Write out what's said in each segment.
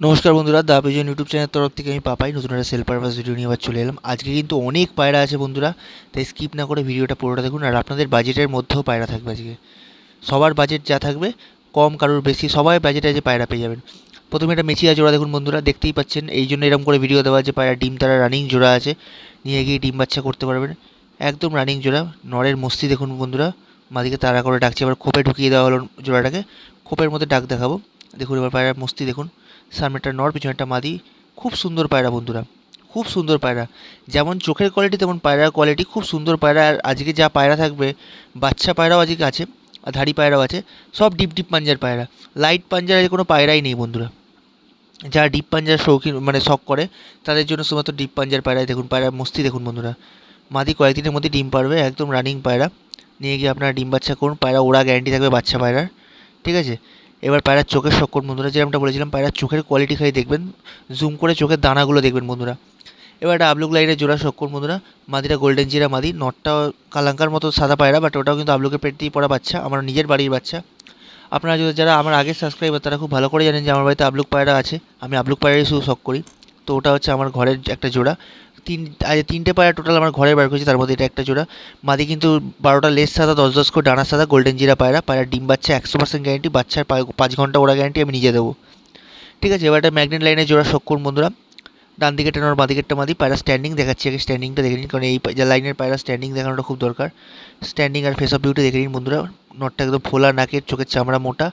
নমস্কার বন্ধুরা দা pigeon YouTube চ্যানেলের তরফ থেকে আমি পাপাই, নতুন একটা সেল পারপাস ভিডিও নিয়ে আবার চলে এলাম। আজকে কিন্তু অনেক পায়রা আছে বন্ধুরা, তাই স্কিপ না করে ভিডিওটা পুরোটা দেখুন, আর আপনাদের বাজেটের মধ্যেও পায়রা থাকবে আজকে। সবার বাজেট যা থাকবে, কম কারোর বেশি, সবাই বাজেটে যে পায়রা পেয়ে যাবেন। প্রথমে একটা মেচিয়া জোড়া দেখুন বন্ধুরা, দেখতেই পাচ্ছেন, এই জন্য এরকম করে ভিডিও দেওয়া যে পায়রা ডিম, তারা রানিং জোড়া আছে, নিয়ে গিয়ে ডিম বাচ্চা করতে পারবেন। একদম রানিং জোড়া নরের মস্তি দেখুন বন্ধুরা, মাদিকে তাড়া করে ডাকছে, এবার খোপে ঢুকিয়ে দেওয়া হলো জোড়াটাকে, খোপের মধ্যে ডাক দেখাবো। দেখুন এবার পায়রা মস্তি দেখুন। সামনেটা নর পিছনেরটা মাদি, খুব সুন্দর পায়রা বন্ধুরা, খুব সুন্দর পায়রা। যেমন চোখের কোয়ালিটি তেমন পায়রার কোয়ালিটি খুব সুন্দর পায়রা। আর আজকে যা পায়রা থাকবে, বাচ্চা পায়রাও আজকে আছে, আর ধাড়ি পায়রাও আছে, সব ডিপ ডিপ পাঞ্জার পায়রা। লাইট পাঞ্জার কোনো পায়রাই নেই বন্ধুরা। যারা ডিপ পাঞ্জার শৌখিন মানে শখ করে, তাদের জন্য শুধুমাত্র ডিপ পাঞ্জার পায়রাই দেখুন, পায়রা মস্তি দেখুন বন্ধুরা। মাদি কয়েকদিনের মধ্যে ডিম পারবে, একদম রানিং পায়রা। নিয়ে গিয়ে আপনারা ডিম বাচ্চা করুন, পায়রা ওরা গ্যারান্টি থাকবে বাচ্চা পায়রার। ঠিক আছে? এবার পায়রার চোখের শক্কর বন্ধুরা, যেরকমটা বলেছিলাম, পায়রার চোখের কোয়ালিটি খালি দেখবেন জুম করে চোখের দানাগুলো দেখবেন, বন্ধুরা। এবার একটা আবলুক লাইনের জোড়া শক্কর বন্ধুরা, মাদিটা গোল্ডেন জিরা মাদি নটটা কালাঙ্কার মতো সাদা পায়রা বাট ওটাও কিন্তু আবলুকের পেট দিয়ে পড়া বাচ্চা, আমার নিজের বাড়ির বাচ্চা। আপনারা যদি যারা আমার আগের সাবস্ক্রাইবার তারা খুব ভালো করে জানেন যে আমার বাড়িতে আবলুক পায়রা আছে। আমি আবলুক পায়রাই শুধু শখ করি। তো ওটা হচ্ছে আমার ঘরের একটা জোড়া। তিন তিনটে পায়রা টোটাল আমার ঘরে বার করেছি, তার মধ্যে এটা একটা জোড়া। মাদি কিন্তু বারোটা লেস সাদা দশ দশ করে ডানা সাদা গোল্ডেন জিরা পায়রা। পায়রা ডিম বাচ্চা একশো পার্সেন্ট গ্যারেন্টি বাচ্চার পাঁচ ঘণ্টা ওরা গ্যারেন্টি আমি নিজে দেবো। ঠিক আছে, এবার একটা ম্যাগনেট লাইনের জোড়া শখ করুন বন্ধুরা। ডান দিকেরটা নর বাঁ দিকেরটা মাদি, পায়রা স্ট্যান্ডিং দেখাচ্ছি আগে স্ট্যান্ডিংটা দেখে নিন, কারণ এই লাইনের পায়রা স্ট্যান্ডিং দেখানোটা খুব দরকার। স্ট্যান্ডিং আর ফেস অফ বিউটি দেখে নিন বন্ধুরা, নটটা একদম ফোলা, নাকের চোখের চামড়া মোটা।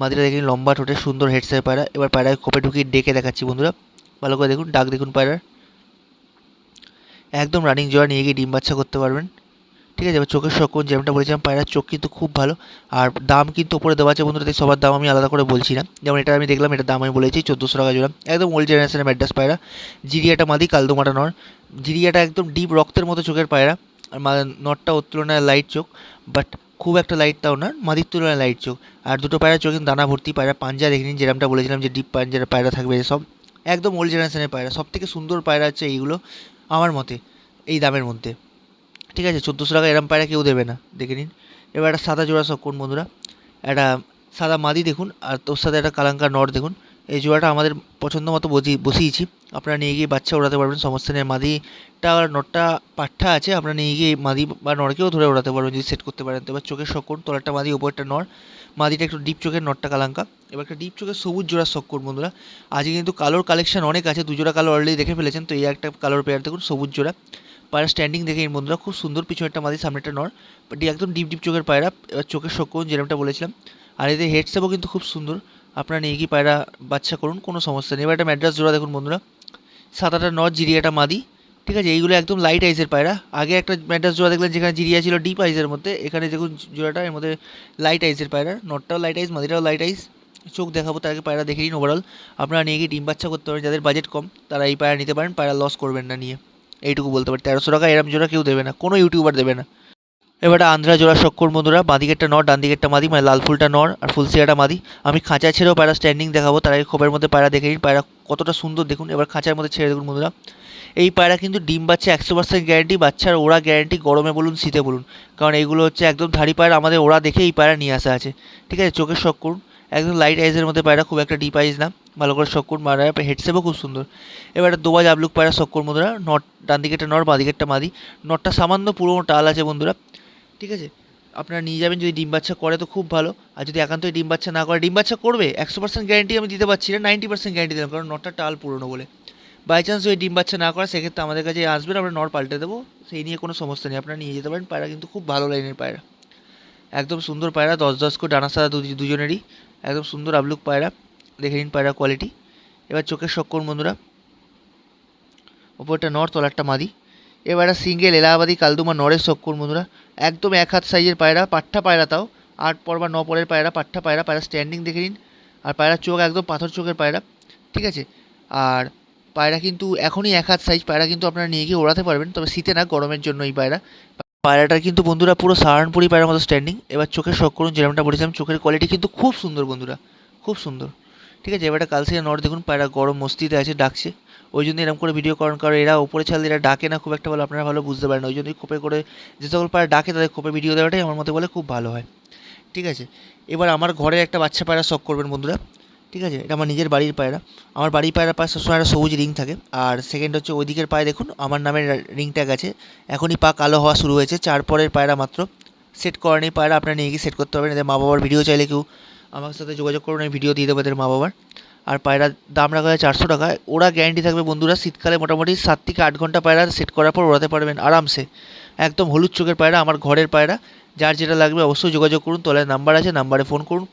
মাদিটা দেখে নিন লম্বা ঠোঁটে সুন্দর হেডসের পায়রা। এবার পায়রায় কোপে ঢুকিয়ে ডেকে দেখাচ্ছি বন্ধুরা। ভালো করে দেখুন, ডাক দেখুন পায়রার। একদম রানিং জোড়া নিয়ে গিয়ে ডিম বাচ্চা করতে পারবেন। ঠিক আছে? এবার চোখের শকুন যেমনটা বলেছিলাম, পায়রার চোখ কিন্তু খুব ভালো। আর দাম কিন্তু ওপরে দেওয়া আছে বন্ধুরা সবার দাম আমি আলাদা করে বলছি না। যেমন এটা আমি দেখলাম এটা দাম আমি বলেছি চোদ্দোশো টাকা জোড়া। একদম ওল্ড জেনারেশনের ম্যাড্রাস পায়রা। জিরিয়াটা মাদি, কালদোমাটা নর। জিরিয়াটা একদম ডিপ রক্তের মতো চোখের পায়রা। আর মা- নরটা ওর তুলনায় লাইট চোখ বাট খুব একটা লাইট তাও না, মাদির তুলনায় লাইট চোখ। আর দুটো পায়রা চোখ দানা ভর্তি পায়রা, পাঞ্জা দেখে নিন যেরকমটা বলেছিলাম যে ডিপ পাঞ্জার পায়রা থাকবে সব একদম ওল্ড জেনারেশনের পায়রা। সব থেকে সুন্দর পায়রা হচ্ছে এইগুলো, আমার মতে। এই দামের মধ্যে। ঠিক আছে, চোদ্দোশো টাকা এরম পায়রা কেউ দেবে না। দেখে নিন। এবার একটা সাদা জোড়া সব কোন বন্ধুরা? একটা সাদা মাদি দেখুন আর তোর সাথে একটা কালাঙ্কার নর দেখুন। এই জোড়াটা আমাদের পছন্দ মতো বসি, বসিয়েছি। আপনারা নিয়ে গিয়ে বাচ্চা ওড়াতে পারবেন, সমস্যা নেই। মাদিটা আর নরটা পাঠা আছে, আপনারা নিয়ে গিয়ে মাদি বা নরকেও ধরে ওড়াতে পারবেন যদি সেট করতে পারেন। তো এবার চোখের শকুন তোলারটা মাদি ওপরটা নর। মাদিটা একটু ডিপ চোখের নটটা কালাঙ্কা। এবার একটা ডিপ চোখের সবুজ জোড়া শকুন বন্ধুরা? আজকে কিন্তু কালোর কালেকশন অনেক আছে দুজোড়া কালো অলরেডি দেখে ফেলেছেন। তো এই একটা কালোর পেয়ার দেখুন, সবুজ জোড়া। পায়রা স্ট্যান্ডিং দেখে নিন বন্ধুরা খুব সুন্দর পিছনে একটা মাদি, সামনে সামনেটা নর। একদম ডিপ ডিপ চোখের পায়রা চোখের শকুন যেরকমটা বলেছিলাম। আর এদের হেডসেপও কিন্তু খুব সুন্দর। আপনারা নিয়ে গিয়ে পায়রা বাচ্চা করুন, কোনো সমস্যা নেই। এবার একটা ম্যাড্রাস জোড়া দেখুন বন্ধুরা। সাতাটা নর জিরিয়াটা মাদি। ঠিক আছে, এইগুলো একদম লাইট আইসের পায়রা। আগে একটা ম্যাড্রাস জোড়া দেখলেন, যেখানে জিরিয়া ছিল ডিপ আইসের মধ্যে। এখানে দেখুন জোড়াটা, এর মধ্যে লাইট আইসের পায়রা। নটটাও লাইট আইস মাদিটাও লাইট আইস চোখ দেখাবো, তার আগে পায়রা দেখে নিন ওভারঅল আপনারা নিয়ে গিয়ে ডিম বাচ্চা করতে পারেন, যাদের বাজেট কম, তারা এই পায়রা নিতে পারেন। পায়রা লস করবেন না নিয়ে। এইটুকু বলতে পারি। তেরোশো টাকা এরম জোড়া কেউ দেবে না, কোনো ইউটিউবার দেবে না। এবার আন্ধ্রা জোড়া শক্কর বন্ধুরা বাঁ দিকেরটা নর ডান দিকেরটা মাদি মানে লাল ফুলটা নর আর ফুলসিয়াটা মাদি। আমি খাঁচা ছেড়েও পায়রা স্ট্যান্ডিং দেখাবো, তার আগে খোপের মধ্যে পায়রা দেখে নিন, পায়রা কতটা সুন্দর দেখুন। এবার খাঁচার মধ্যে ছেড়ে দেখুন বন্ধুরা। এই পায়রা কিন্তু ডিম বাচ্চা একশো পার্সেন্ট গ্যারেন্টি বাচ্চার ওরা গ্যারেন্টি গরমে বলুন, শীতে বলুন। কারণ এইগুলো হচ্ছে একদম ধাড়ি পায়রা, আমাদের ওরা দেখে এই পায়রা নিয়ে আসা আছে। ঠিক আছে চোখের শখ করুন। একদম লাইট আইজের মধ্যে পায়রা খুব একটা ডিপ আইজ না। ভালো করে শখ করুন মারা হেডসেপও খুব সুন্দর। এবার একটা দোবাজ আবলুক পায়রা শখ করুন বন্ধুরা, নট, ডান দিকেরটা নর বাঁ দিকেরটা মাদি। নটটা সামান্য পুরোনো টাল আছে বন্ধুরা, ঠিক আছে? আপনারা নিয়ে যাবেন, যদি ডিম বাচ্চা করে তো খুব ভালো। আর যদি একান্তই ডিম বাচ্চা না করে, ডিম বাচ্চা করবে, একশো পার্সেন্ট গ্যারেন্টি আমি দিতে পারছি না, নাইনটি পার্সেন্ট গ্যারেন্টি দিলাম, কারণ নটটা টাল পুরোনো বলে। বাই চান্স যদি ডিম বাচ্চা না করে, সেক্ষেত্রে আমাদের কাছে আসবেন আমরা নর পাল্টে দেবো, সেই নিয়ে কোনো সমস্যা নেই, আপনারা নিয়ে যেতে পারেন, পায়রা কিন্তু খুব ভালো লাইনের পায়রা। একদম সুন্দর পায়রা, দশ দশ করে ডানা সাদা দুজনেরই, একদম সুন্দর আবলুক পায়রা। দেখে নিন পায়রা কোয়ালিটি এবার চোখের শক্কর বন্ধুরা। ওপরটা নর তলারটা মাদি। এবার একটা সিঙ্গেল এলাহাবাদি, কালদুমা নরের শক্কর বন্ধুরা। একদম এক হাত সাইজের পায়রা পাঠা পায়রা তাও। আট পর বা ন পরের পায়রা পাঠা পায়রা পায়রা স্ট্যান্ডিং দেখে নিন। আর পায়রার চোখ একদম পাথর চোখের পায়রা, ঠিক আছে? আর পায়রা কিন্তু এখনই এক হাত সাইজ পায়রা কিন্তু আপনারা নিয়ে গিয়ে ওড়াতে পারবেন। তবে শীতে না, গরমের জন্য এই পায়রা। পায়রাটার কিন্তু বন্ধুরা পুরো সাহারানপুরি পায়রার মতো স্ট্যান্ডিং এবার চোখের শখ করুন যেরকমটা বলেছিলাম, চোখের কোয়ালিটি কিন্তু খুব সুন্দর বন্ধুরা, খুব সুন্দর। ঠিক আছে, এবার কালসিয়া নর দেখুন, পায়রা গরম মস্তিতে আছে, ডাকছে। ওই জন্য এরকম করে ভিডিও করার কারণ এরা ওপরে ছাড়লে এরা ডাকে না, খুব একটা ভালো, আপনারা ভালো বুঝতে পারেন ওই জন্যই খোপে করে যে সকল পায়রা ডাকে, তাদের খোপে ভিডিও দেওয়াটাই আমার মতে বলে খুব ভালো হয়। ঠিক আছে, এবার আমার ঘরে একটা বাচ্চা পায়রা শখ করবেন বন্ধুরা। ঠিক আছে, এটা আমার নিজের বাড়ির পায়রা। আমার বাড়ির পায়রার পাশে সবসময় একটা সবুজ রিং থাকে। আর সেকেন্ড হচ্ছে ওই দিকের পায়ে দেখুন, আমার নামের রিং ট্যাগ আছে এখনই পা কালো হওয়া শুরু হয়েছে, চার পরের পায়রা মাত্র। সেট করেনি পায়রা, আপনারা নিয়ে গিয়ে সেট করতে পারবেন। এদের মা বাবার ভিডিও চাইলে কেউ আমার সাথে যোগাযোগ করুন, আমি ভিডিও দিয়ে দেবো এদের মা বাবার আর পায়রা দাম রাখা হয় চারশো টাকা। ওরা গ্যারান্টি থাকবে বন্ধুরা, শীতকালে মোটামুটি সাত থেকে আট ঘণ্টা পায়রা সেট করার পর ওড়াতে পারবেন আরামসে। একদম হলুদ চোখের পায়রা, আমার ঘরের পায়রা। যার যেটা লাগবে অবশ্যই যোগাযোগ করুন, তলায় নাম্বার আছে নাম্বারে ফোন করুন।